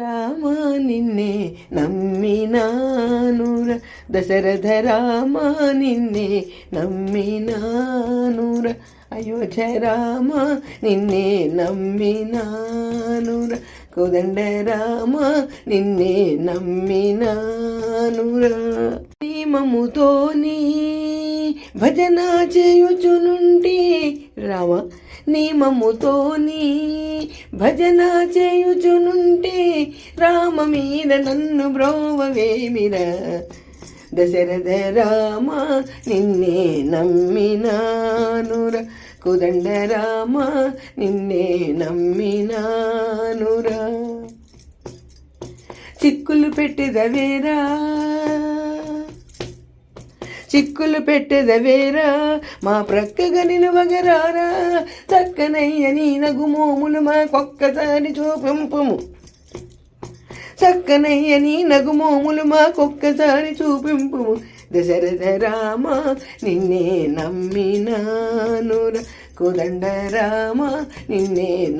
రామ నిన్నే నమ్మినానుర దశరథ రామ నిన్నే నమ్మినానుర అయోధ్య రామ నిన్నే నమ్మినానుర కోదండ రామ నిన్నే నమ్మినానుర నియమముతోని భజన చేయుచునుంటి రామ నియమముతోని భజన చేయుచునుంటే రామ మీద నన్ను బ్రోవవేమిరా? దశరథ రామ నిన్నే నమ్మినానుర. కుదండ రామ నిన్నే నమ్మినానురా. చిక్కులు పెట్టిదవేరా చిక్కులు పెట్టెదవేరా మా ప్రక్కగా నిలువగరారా? చక్కనయ్య నీ నగుమోములు మాకొక్కసారి చూపింపుము. చక్కనయ్య నీ నగుమోములు మాకొక్కసారి చూపింపు. దశరథ రామ నిన్నే నమ్మినానుర. కుదండ రామ నిన్నే